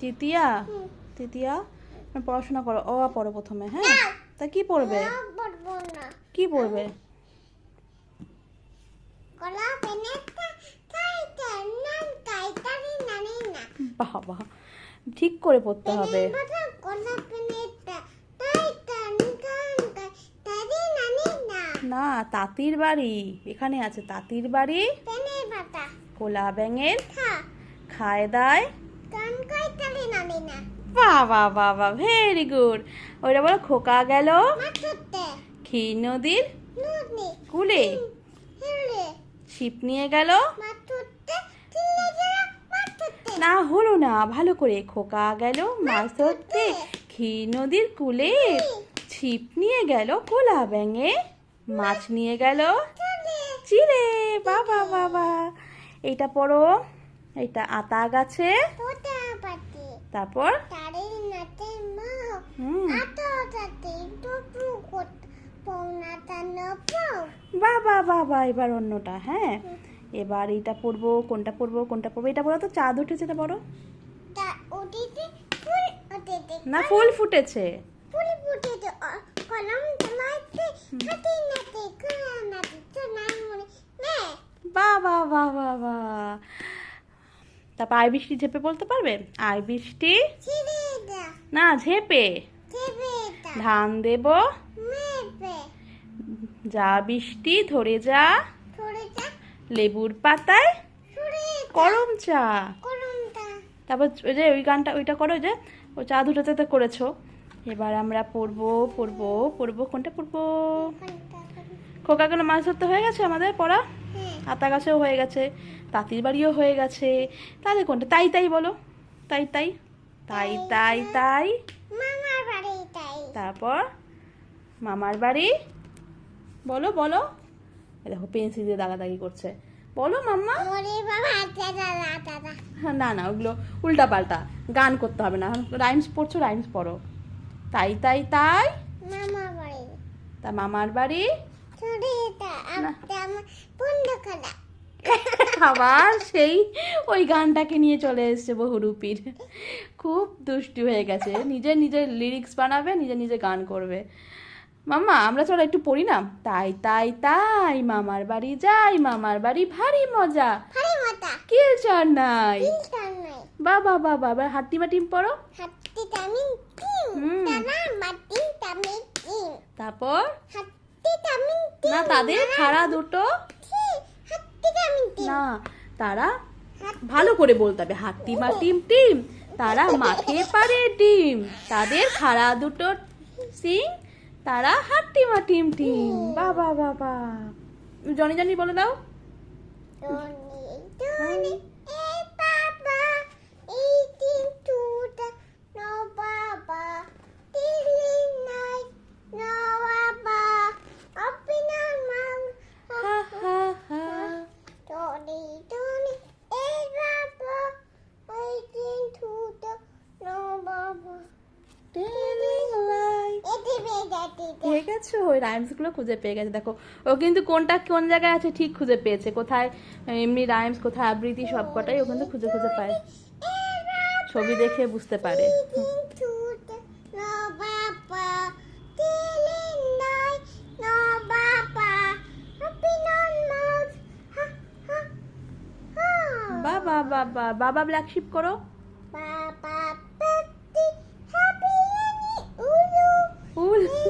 তৃতীয়া? তৃতীয়া? পড়াশোনা করো। অ আ পড়ো প্রথমে হ্যাঁ? তা কি পড়বে? কি পড়বে? বাবা ঠিক করে পড়তে হবে। না তাঁতির বাড়ি। এখানে আছে তাঁতির বাড়ি। কোলা ব্যাঙের খায় দায় কান কাইটারি নানি না বাবা বাবা ভেরি গুড ওইটা বলো খোকা গেল? ক্ষীর নদীর? কুলে? ছিপ নিয়ে গেল? না হলো না ভালো করে খোকা গেল মাছ ধরতে ক্ষীর নদীর কুলে? ছিপ নিয়ে গেল কোলা ব্যাঙে। মাছ নিয়ে গেল। চিরে বাবা বাবা এইটা পড়ো এটা আতা গাছে। তারপর? কোট পৌনাটা বাবা বাবা এবার অন্যটা হ্যাঁ? এবার এইটা পড়ব কোনটা পড়ব কোনটা পড়ব এটা পড়ো তো চাঁদ উঠেছে এটা ওদিকে না ফুল ফুটেছে। ফুল ফুটেছে কলম জমাতে হাতে নাতে কলা নাতে তো নাই মনে নে বাবা বাবা বা তারপর আই বৃষ্টি ঝেপে বলতে পারবে আই বৃষ্টি? না ঝেপে। ধান দেব। যা বৃষ্টি ধরে যা। লেবুর পাতায়। করম চা। তারপর ওই যে ওই গানটা ওইটা করো যে ও চা দুটোতে তো করেছ। এবার আমরা পড়ব পড়ব পড়ব কোনটা পড়ব? কোনটা কোন- খোকা কেন মাছ ধরতে হয়ে গেছে আমাদের পড়া? হ্যাঁ। আতা গাছেও হয়ে গেছে। তাঁতির বাড়িও হয়ে গেছে। তাহলে কোনটা? তাই তাই বলো। তাই তাই। তাই তাই তাই। মামার বাড়ি তাই। তারপর? মামার বাড়ি? বলো বলো। দেখো পেন্সিল দিয়ে দাগাদাগি করছে। বলো মাম্মা। বাবা দাদা দাদা হ্যাঁ, না না ওগুলো উল্টা পাল্টা গান করতে হবে না। রাইমস পড়ছো রাইমস পড়ো। তাই তাই তাই। তা মামার বাড়ি? ছড়ে আবার সেই ওই গানটাকে নিয়ে চলে এসছে বহুরূপীর খুব দুষ্টি হয়ে গেছে। নিজে নিজে লিরিক্স বানাবে নিজে নিজে গান করবে। মামা আমরা চলো একটু পড়ি না? তাই তাই তাই মামার বাড়ি যাই মামার বাড়ি ভারী মজা। কিল চার নাই? বাবা বাবা এবার পড়ো। হাতি তামিন তিন হুম। তারা মাটি তামিন তিন তারপর? না তাদের খাড়া দুটো। না তারা ভালো করে বলতে হবে হাট্টিমা টিম টিম তারা মাঠে পারে ডিম। তাদের খাড়া দুটো সিং তারা হাট্টিমা টিম টিম বাবা বাবা জনি জনি বলে দাও। টনি টনি এ বাবা এই তিন টুটা নো বাবা তিলি নাই নো বাবা অপিনার মাম হা হা হা টনি টনি এ বাবা এই তিন টুটা নো বাবা Telling lies. এটি বেজাতি পেয়ে গেছো ওই রাইমসগুলো খুঁজে পেয়ে গেছে। দেখো, ও কিন্তু কোনটা কোন জায়গায় আছে ঠিক খুঁজে পেয়েছে। কোথায় এমনি রাইমস কোথায় আবৃত্তি সব কটাই ও কিন্তু খুঁজে খুঁজে পায়। ছবি দেখে বুঝতে পারে। বাবা বাবা বাবা ব্ল্যাক শিপ করো। Wool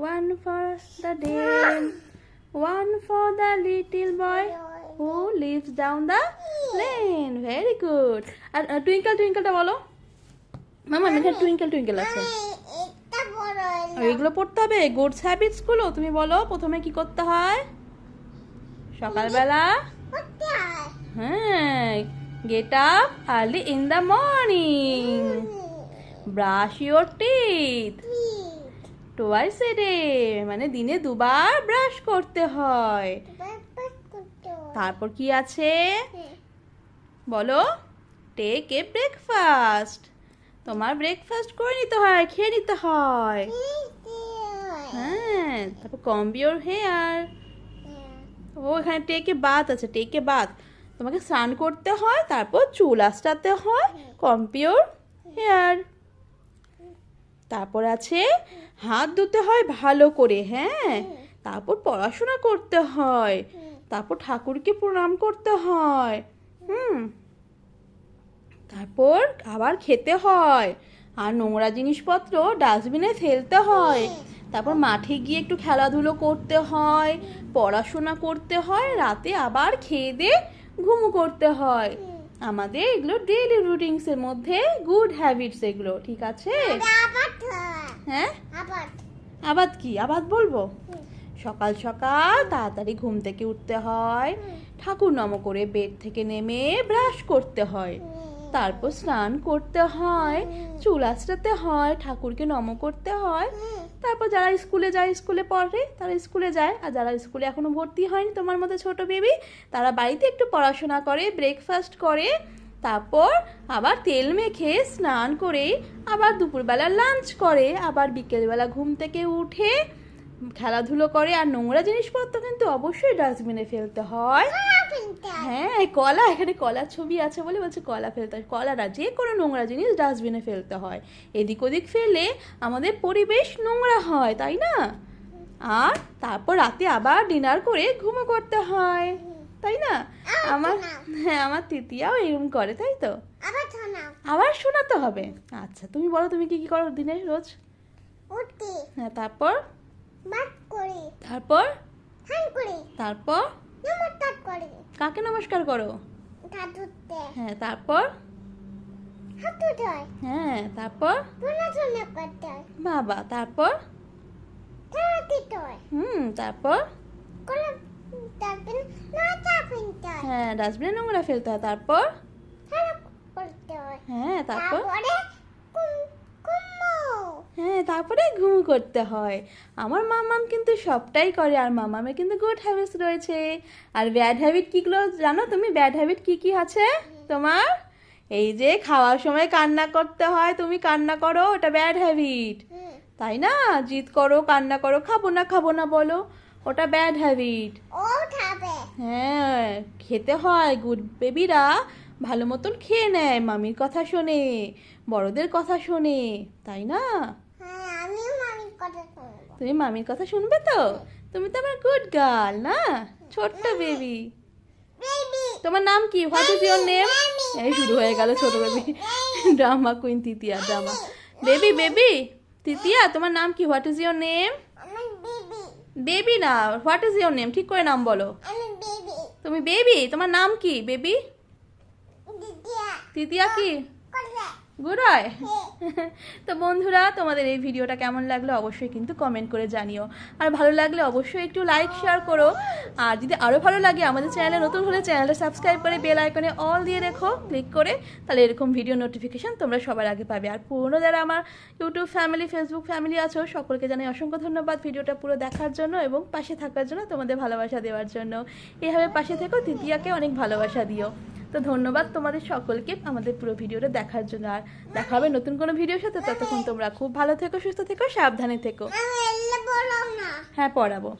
one for the day one for the little boy who lives down the lane very good R twinkle টুইঙ্কেলটা বলো। মামা এখানে টুইঙ্কেল টুইঙ্কেল আছে। এগুলো পড়তে হবে গুডস হ্যাবিটসগুলো। তুমি বলো প্রথমে কি করতে হয়? সকালবেলা? হ্যাঁ। Get up early in the morning brush your teeth twice a day মানে দিনে দুবার ব্রাশ করতে হয়। তারপর কি আছে? বলো। টেক এ ব্রেকফাস্ট তোমার ব্রেকফাস্ট করে নিতে হয়, খেয়ে নিতে হয়। হ্যাঁ তারপর কম্ব ইউর হেয়ার ও, এখানে টেকে বাত আছে টেকে বাত তোমাকে স্নান করতে হয়, তারপর চুল আঁচড়াতে হয় কম্পিউর হেয়ার। তারপর আছে হাত ধুতে হয় ভালো করে হ্যাঁ? তারপর পড়াশোনা করতে হয়, তারপর ঠাকুরকে প্রণাম করতে হয়, হুম? তারপর আবার খেতে হয়, আর নোংরা জিনিসপত্র ডাস্টবিনে ফেলতে হয়। তারপর মাঠে গিয়ে একটু খেলাধুলো করতে হয়, পড়াশোনা করতে হয়, রাতে আবার খেয়ে দিয়ে ঘুমো করতে হয়। আমাদের এগুলো ডেইলি রুটিনসের মধ্যে গুড হ্যাবিটস এগুলো ঠিক আছে? হ্যাঁ। আবাদ। কি? আবাদ বলব? সকাল সকাল তাড়াতাড়ি ঘুম থেকে উঠতে হয়। ঠাকুর নম করে বেড থেকে নেমে ব্রাশ করতে হয়। তারপর স্নান করতে হয়, চুল আঁচড়াতে হয়, ঠাকুরকে নম করতে হয়। তারপর যারা স্কুলে যায়, স্কুলে পড়ে, তারা স্কুলে যায়। আর যারা স্কুলে এখনও ভর্তি হয়নি, তোমার মতো ছোট বেবি তারা বাড়িতে একটু পড়াশোনা করে ব্রেকফাস্ট করে। তারপর আবার তেল মেখে স্নান করে, আবার দুপুরবেলা লাঞ্চ করে, আবার বিকেলবেলা ঘুম থেকে উঠে খেলাধুলো করে আর নোংরা জিনিসপত্র কিন্তু অবশ্যই ডাস্টবিনে ফেলতে হয়। হ্যাঁ। কলা এখানে কলার ছবি আছে বলে বলছে কলা ফেলতে হয়। কলারা যে কোনো নোংরা জিনিস ডাস্টবিনে ফেলতে হয়। এদিক ওদিক ফেলে আমাদের পরিবেশ নোংরা হয় তাই না? আর তারপর রাতে আবার ডিনার করে ঘুমো করতে হয় তাই না? আমার হ্যাঁ আমার তৃতীয়াও এরকম করে তাই তো? আবার শোনাতে হবে। আচ্ছা তুমি বলো তুমি কি কি করো দিনে রোজ? হ্যাঁ তারপর? তারপর? তারপর? নমস্কার করি। কাকে নমস্কার করো? হ্যাঁ তারপর? হ্যাঁ তারপর? বাবা তারপর? হুম তারপর? হয়। ডাস্টবিনে নোংরা ফেলতে হয় তারপর? হয় হ্যাঁ। তারপর তারপরে কুম কুম্মো হ্যাঁ তারপরে ঘুম করতে হয়। আমার মামাম কিন্তু সবটাই করে আর মামামে কিন্তু গুড হ্যাবিটস রয়েছে। আর ব্যাড হ্যাবিট কিগুলো জানো তুমি? ব্যাড হ্যাবিট কি কি আছে? তোমার? এই যে খাওয়ার সময় কান্না করতে হয় তুমি কান্না করো ওটা ব্যাড হ্যাবিট তাই না? জিদ করো কান্না করো খাব না খাব না বলো ওটা ব্যাড হ্যাবিট হ্যাঁ খেতে হয় গুড বেবিরা ভালো মতন খেয়ে নেয় মামির কথা শোনে বড়দের কথা শোনে তাই না হ্যাঁ আমিও মামির কথা শুনব তুমি মামির কথা শুনবে তো? তুমি তো আমার গুড গার্ল না? ছোট্ট বেবি তোমার নাম কি? হোয়াট ইজ ইয়োর নেম এই শুরু হয়ে গেল ছোট baby drama queen Titiya drama baby baby Titiya তোমার নাম কি? What is your name baby না হোয়াট ইজ ইয়োর নেম ঠিক করে নাম বলো। তুমি বেবি তোমার নাম কি বেবি তিতিয়া কি? গুড হয়। তো বন্ধুরা তোমাদের এই ভিডিওটা কেমন লাগল অবশ্যই কিন্তু কমেন্ট করে জানিও। আর ভালো লাগলে অবশ্যই একটু লাইক শেয়ার করো। আর যদি আরও ভালো লাগে আমাদের চ্যানেলে নতুন হলে চ্যানেলটা সাবস্ক্রাইব করে বেল আইকনে অল দিয়ে রেখো ক্লিক করে তাহলে এরকম ভিডিও নোটিফিকেশান তোমরা সবার আগে পাবে। আর পুরনো যারা আমার ইউটিউব ফ্যামিলি ফেসবুক ফ্যামিলি আছো সকলকে জানাই অসংখ্য ধন্যবাদ ভিডিওটা পুরো দেখার জন্য এবং পাশে থাকার জন্য তোমাদের ভালোবাসা দেওয়ার জন্য। এভাবে পাশে থেকো তৃতীয়াকে অনেক ভালোবাসা দিও। তো ধন্যবাদ তোমাদের সকলকে আমাদের পুরো ভিডিওটা দেখার জন্য। আর দেখা হবে নতুন কোনো ভিডিওর সাথে। ততক্ষণ তোমরা খুব ভালো থেকো সুস্থ থেকো সাবধানে থেকো। হ্যাঁ পড়াবো।